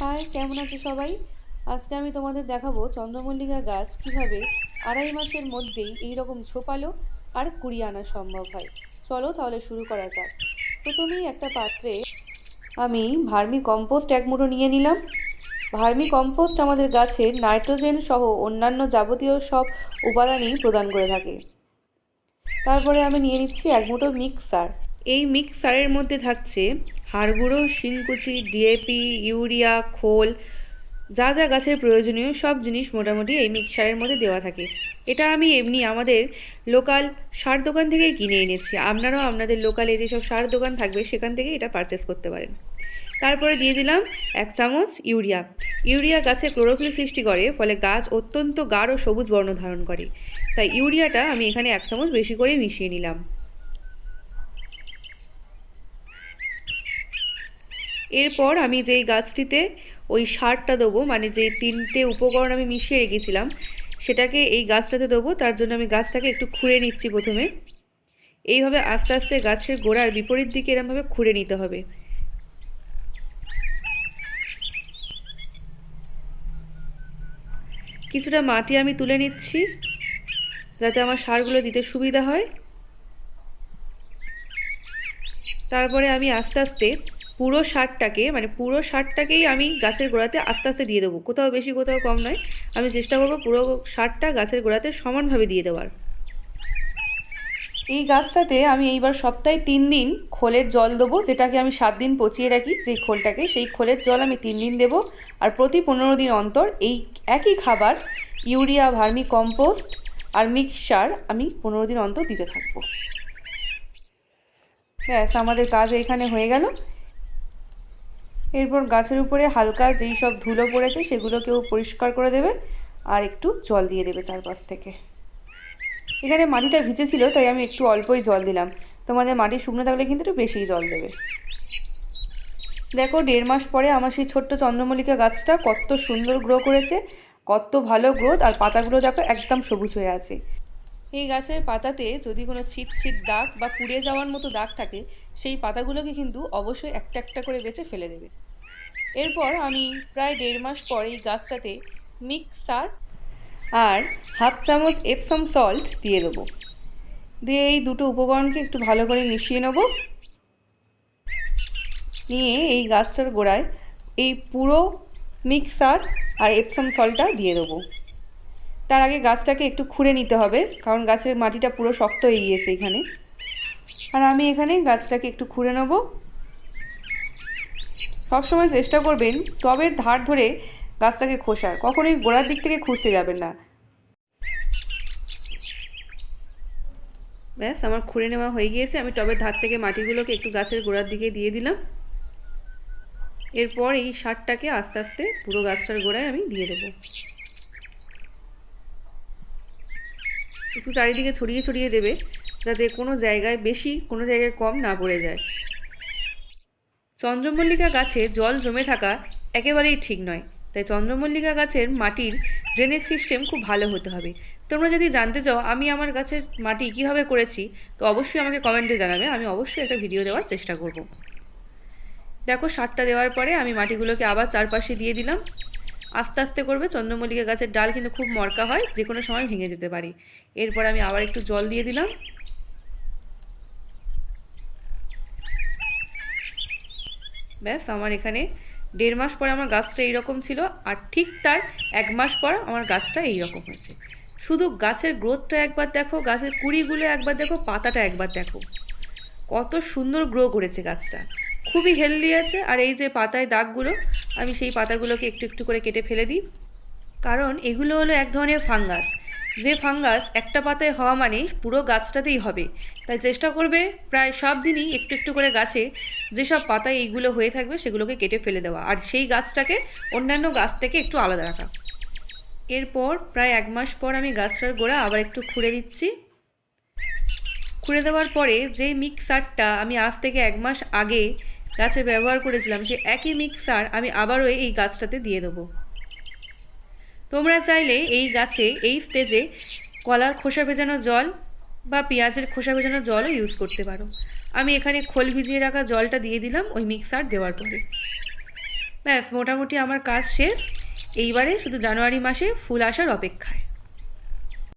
High, কেমন আছো সবাই? আজকে আমি তোমাদের দেখাবো চন্দ্রমল্লিকা গাছ কীভাবে আড়াই মাসের মধ্যেই এই রকম ঝোপালো আর কুড়িয়ে আনা সম্ভব হয়। চলো তাহলে শুরু করা যাক। প্রথমেই একটা পাত্রে আমি ভার্মি কম্পোস্ট এক মুঠো নিয়ে নিলাম। ভার্মি কম্পোস্ট আমাদের গাছের নাইট্রোজেন সহ অন্যান্য যাবতীয় সব উপাদানই প্রদান করে থাকে। তারপরে আমি নিয়ে নিচ্ছি এক মুঠো মিক্সার। এই মিক্সারের মধ্যে থাকছে হাড় গুঁড়ো শিংকুচি, ডিএপি, ইউরিয়া, খোল, যা যা গাছের প্রয়োজনীয় সব জিনিস মোটামুটি এই মিক্সারের মধ্যে দেওয়া থাকে। এটা আমি এমনি আমাদের লোকাল সার দোকান থেকেই কিনে এনেছি। আপনারাও আপনাদের লোকালে যেসব সার দোকান থাকবে সেখান থেকে এটা পারচেস করতে পারেন। তারপরে দিয়ে দিলাম এক চামচ ইউরিয়া। ইউরিয়া গাছে ক্লোরোফিল সৃষ্টি করে, ফলে গাছ অত্যন্ত গাঢ় সবুজ বর্ণ ধারণ করে। তাই ইউরিয়াটা আমি এখানে এক চামচ বেশি করে মিশিয়ে নিলাম। এরপর আমি যেই গাছটিতে ওই সারটা দেবো মানে যে তিনটে উপকরণ আমি মিশিয়ে রেখেছিলাম, সেটাকে এই গাছটাতে দেবো। তার জন্য আমি গাছটাকে একটু খুঁড়ে নিচ্ছি প্রথমে। এইভাবে আস্তে আস্তে গাছের গোড়ার বিপরীত দিকে এরমভাবে খুঁড়ে নিতে হবে। কিছুটা মাটি আমি তুলে নিচ্ছি, যাতে আমার সারগুলো দিতে সুবিধা হয়। তারপরে আমি আস্তে আস্তে পুরো সারটাকে মানে পুরো সারটাকেই আমি গাছের গোড়াতে আস্তে আস্তে দিয়ে দেবো। কোথাও বেশি, কোথাও কম নয়। আমি চেষ্টা করব পুরো সারটা গাছের গোড়াতে সমানভাবে দিয়ে দেওয়ার। এই গাছটাতে আমি এইবার সপ্তাহে তিন দিন খোলের জল দেবো, যেটাকে আমি সাত দিন পচিয়ে রাখি যেই খোলটাকে, সেই খোলের জল আমি তিন দিন দেবো। আর প্রতি পনেরো দিন অন্তর এই একই খাবার, ইউরিয়া, ভার্মি কম্পোস্ট আর মিক্সচার আমি পনেরো দিন অন্তর দিতে থাকব। ব্যাস, আমাদের কাজ এখানে হয়ে গেল। এরপর গাছের উপরে হালকা যেই সব ধুলো পড়েছে সেগুলোকেও পরিষ্কার করে দেবে আর একটু জল দিয়ে দেবে চারপাশ থেকে। এখানে মাটিটা ভিজেছিল, তাই আমি একটু অল্পই জল দিলাম। তোমাদের মাটি শুকনো থাকলে কিন্তু একটু বেশিই জল দেবে। দেখো, দেড় মাস পরে আমার সেই ছোট্ট চন্দ্রমল্লিকা গাছটা কত সুন্দর গ্রো করেছে, কত ভালো গ্রোথ আর পাতাগুলো দেখো একদম সবুজ হয়ে আছে। এই গাছের পাতাতে যদি কোনো ছিট ছিট দাগ বা পুড়ে যাওয়ার মতো দাগ থাকে, সেই পাতাগুলোকে কিন্তু অবশ্যই একটা একটা করে বেছে ফেলে দেবে। এরপর আমি প্রায় দেড় মাস পর এই গাছটাতে মিক্সার আর হাফ চামচ এপসম সল্ট দিয়ে দেবো। দিয়ে এই দুটো উপকরণকে একটু ভালো করে মিশিয়ে নেব। নিয়ে এই গাছটার গোড়ায় এই পুরো মিক্সার আর এপসম সল্টটা দিয়ে দেবো। তার আগে গাছটাকে একটু খুঁড়ে নিতে হবে, কারণ গাছের মাটিটা পুরো শক্ত হয়ে গিয়েছে এখানে। আর আমি এখানে গাছটাকে একটু খুঁড়ে নেব। সবসময় চেষ্টা করবেন টবের ধার ধরে গাছটাকে খোসার। কখনোই গোড়ার দিক থেকে খুঁজতে যাবেন না। ব্যাস, আমার খুঁড়ে নেওয়া হয়ে গিয়েছে। আমি টবের ধার থেকে মাটিগুলোকে একটু গাছের গোড়ার দিকে দিয়ে দিলাম। এরপর এই সারটাকে আস্তে আস্তে পুরো গাছটার গোড়ায় আমি দিয়ে দেবো। একটু চারিদিকে ছড়িয়ে ছড়িয়ে দেবে, যাতে কোনো জায়গায় বেশি, কোনো জায়গায় কম না পড়ে যায়। চন্দ্রমল্লিকা গাছে জল জমে থাকা একেবারেই ঠিক নয়। তাই চন্দ্রমল্লিকা গাছের মাটির ড্রেনেজ সিস্টেম খুব ভালো হতে হবে। তোমরা যদি জানতে চাও, আমি আমার গাছের মাটি কীভাবে করেছি, তো অবশ্যই আমাকে কমেন্টে জানাবে। আমি অবশ্যই একটা ভিডিও দেওয়ার চেষ্টা করব। দেখো, সারটা দেওয়ার পরে আমি মাটিগুলোকে আবার চারপাশে দিয়ে দিলাম। আস্তে আস্তে করবে, চন্দ্রমল্লিকা গাছের ডাল কিন্তু খুব মরকা হয় যে কোনো সময় ভেঙে যেতে পারে। এরপর আমি আবার একটু জল দিয়ে দিলাম। ব্যাস, আমার এখানে দেড় মাস পরে আমার গাছটা এইরকম ছিল আর ঠিক তার এক মাস পর আমার গাছটা এইরকম হয়েছে। শুধু গাছের গ্রোথটা একবার দেখো, গাছের কুড়িগুলো একবার দেখো, পাতাটা একবার দেখো। কত সুন্দর গ্রো করেছে গাছটা। খুবই হেলদি আছে আর এই যে পাতায় দাগগুলো, আমি সেই পাতাগুলোকে একটু একটু করে কেটে ফেলে দিই। কারণ এগুলো হলো এক ধরনের ফাঙ্গাস যে ফাঙ্গাস একটা পাতায় হওয়া মানে পুরো গাছটাতেই হবে। তাই চেষ্টা করবে প্রায় সব দিনই একটু একটু করে গাছে যেসব পাতায় এইগুলো হয়ে থাকবে সেগুলোকে কেটে ফেলে দেওয়া। আর সেই গাছটাকে অন্যান্য গাছ থেকে একটু আলাদা রাখা। এরপর প্রায় এক মাস পর আমি গাছটার গোড়া আবার একটু খুঁড়ে দিচ্ছি। খুঁড়ে দেওয়ার পরে যে মিক্সারটা আমি আজ থেকে এক মাস আগে গাছে ব্যবহার করেছিলাম সে একই মিক্সার আমি আবারও এই গাছটাতে দিয়ে দেবো। তোমরা চাইলে এই গাছে, এই স্টেজে কলার খোসা ভেজানো জল বা পেঁয়াজের খোসা ভেজানো জলও ইউজ করতে পারো। আমি এখানে খোল ভিজিয়ে রাখা জলটা দিয়ে দিলাম ওই মিক্সার দেওয়ার পরে। ব্যাস, মোটামুটি আমার কাজ শেষ। এইবারে শুধু জানুয়ারি মাসে ফুল আসার অপেক্ষায়।